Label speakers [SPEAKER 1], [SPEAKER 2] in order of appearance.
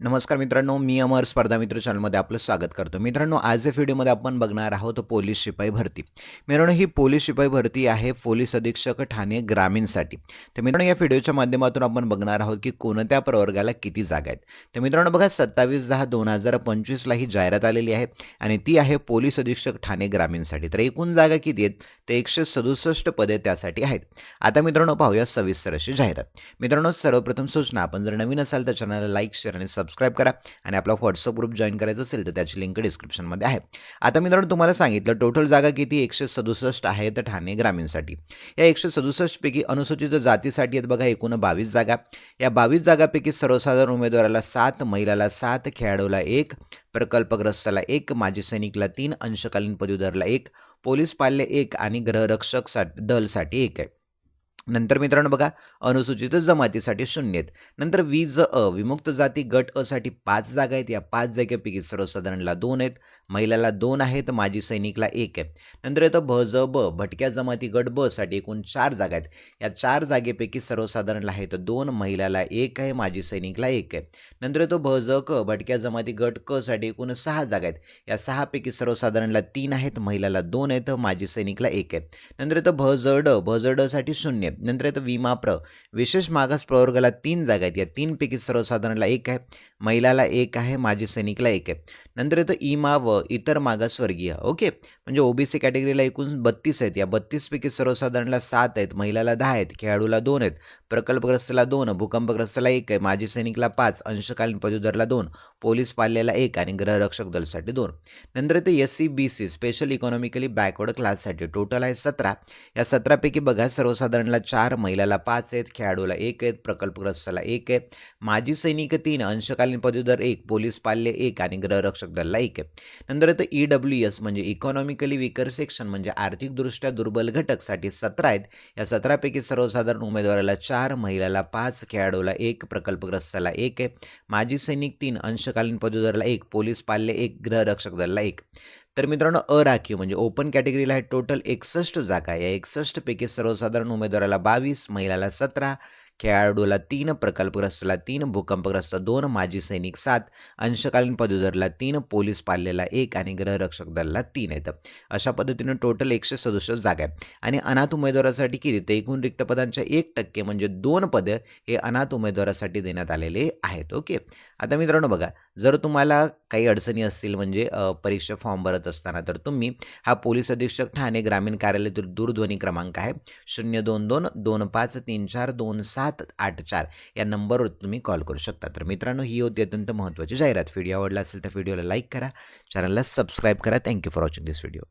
[SPEAKER 1] नमस्कार मित्रांनो मी अमर स्पर्धा मित्र चॅनलमध्ये आपलं स्वागत करतो. मित्रांनो आज या व्हिडिओमध्ये आपण बघणार आहोत पोलीस शिपाई भरती. मित्रांनो ही पोलीस शिपाई भरती आहे पोलीस अधीक्षक ठाणे ग्रामीणसाठी. तर मित्रांनो या व्हिडिओच्या माध्यमातून आपण बघणार आहोत की कोणत्या प्रवर्गाला किती जागा आहेत. तर मित्रांनो बघा सत्तावीस दहा दोन हजार पंचवीसला ही जाहिरात आलेली आहे आणि ती आहे पोलीस अधीक्षक ठाणे ग्रामीणसाठी. तर एकूण जागा किती आहेत? तर एकशे सदुसष्ट पदे त्यासाठी आहेत. आता मित्रांनो पाहूया सविस्तर अशी जाहिरात. मित्रांनो सर्वप्रथम सूचना. आपण जर नवीन असाल तर चॅनलला लाईक शेअर आणि सबस्क्राईब करा आणि आपला व्हॉट्सअप ग्रुप जॉईन करायचं असेल तर त्याची लिंक डिस्क्रिप्शनमध्ये आहे. आता मित्रांनो तुम्हाला सांगितलं टोटल जागा किती? एकशे सदुसष्ट आहे तर ठाणे ग्रामीणसाठी. या एकशे सदुसष्टपैकी अनुसूचित जातीसाठी आहेत बघा एकूण बावीस जागा. या बावीस जागापैकी सर्वसाधारण उमेदवाराला सात महिलाला सात खेळाडूला एक प्रकल्पग्रस्ताला एक माजी सैनिकला तीन अंशकालीन पदवीधरला एक पोलीस पाल्य एक आणि गृहरक्षक सा दलसाठी एक आहे. नंतर मित्रांनो बघा अनुसूचित जमातीसाठी शून्य आहेत. नंतर वीज अ विमुक्त जाती गट अ साठी पाच जागा आहेत. या पाच जागेपैकी सर्वसाधारणला दोन आहेत. महिलाला दोन आहेत माजी सैनिकला एक आहे. नंतर येतं भ ज ब भटक्या जमाती गट ब साठी एकूण चार जागा आहेत. या चार जागेपैकी सर्वसाधारणला आहेत दोन महिलाला एक आहे माजी सैनिकला एक आहे. नंतर येतो भ ज क भटक्या जमाती गट क साठी एकूण सहा जागा आहेत. या सहापैकी सर्वसाधारणला तीन आहेत महिलाला दोन आहेत माजी सैनिकला एक आहे. नंतर येतं भ ज ड भ ज ड साठी शून्य आहे. नंतर येतं विमा प्र. विशेष मागास प्रवर्गाला तीन जागा आहेत. या तीनपैकी सर्वसाधारणला एक आहे. महिलाला एक आहे. माजी सैनिकला एक आहे. नंतर येतं इमा व इतर मागासवर्गीय. ओके? म्हणजे ओबीसी कॅटेगरीला एकूण बत्तीस आहेत. या बत्तीसपैकी सर्वसाधारणला सात आहेत. महिलाला दहा आहेत. खेळाडूला दोन आहेत. प्रकल्पग्रस्ताला दोन. भूकंपग्रस्ताला एक आहे. माजी सैनिकला पाच. अंशकालीन पदवीधरला दोन. पोलीस पाल्याला एक आणि गृहरक्षक दलसाठी दोन. नंतर येतं S C B C special economically backward क्लाससाठी टोटल आहे सतरा. या सतरापैकी बघा सर्वसाधारणला चार महिलाला पाच आहेत खेळाडूला एक आहेत प्रकल्पग्रस्ताला एक आहे. माजी सैनिक तीन अंशकालीन पदवीधर एक पोलीस पाल्य एक आणि गृहरक्षक दलला एक आहे. नंतर येतं ई डब्ल्यू एस म्हणजे इकॉनॉमिकली विकर सेक्शन म्हणजे आर्थिकदृष्ट्या दुर्बल घटकसाठी सतरा आहेत. या सतरापैकी सर्वसाधारण उमेदवाराला चार महिलाला पाच खेळाडूला एक प्रकल्पग्रस्ताला एक आहे. माजी सैनिक तीन अंशकालीन पदवीधरला एक पोलीस पाल्य एक गृहरक्षक दलला एक. तर मित्रांनो अराखीव म्हणजे ओपन कॅटेगरीला आहे टोटल एकसष्ट जागा. या एकसष्टपैकी सर्वसाधारण उमेदवाराला बावीस महिलाला सतरा खेळाडूला तीन प्रकल्पग्रस्तला तीन भूकंपग्रस्त दोन माजी सैनिक सात अंशकालीन पदवीधरला तीन पोलीस पाललेला एक आणि गृहरक्षक दलला तीन आहेत. अशा पद्धतीनं टोटल एकशे सदुसष्ट जागा आहे आणि अनाथ उमेदवारासाठी किती? तर एकूण रिक्त पदांच्या एक टक्के म्हणजे दोन पदं हे अनाथ उमेदवारासाठी देण्यात आलेले आहेत. ओके? आता मित्रांनो बघा जर तुम्हाला काही अडचणी असतील म्हणजे परीक्षा फॉर्म भरत असताना तर तुम्ही हा पोलीस अधीक्षक ठाणे ग्रामीण कार्यालयातील दूरध्वनी क्रमांक आहे. शून्य दोन दोन दोन पाच तीन चार दोन सात आठ चार या नंबरवर तुम्ही कॉल करू शकता. तर मित्रांनो ही होती अत्यंत महत्त्वाची जाहिरात. व्हिडिओ आवडला असेल तर व्हिडिओला लाईक करा. चॅनलला सबस्क्राईब करा. Thank you for watching this video.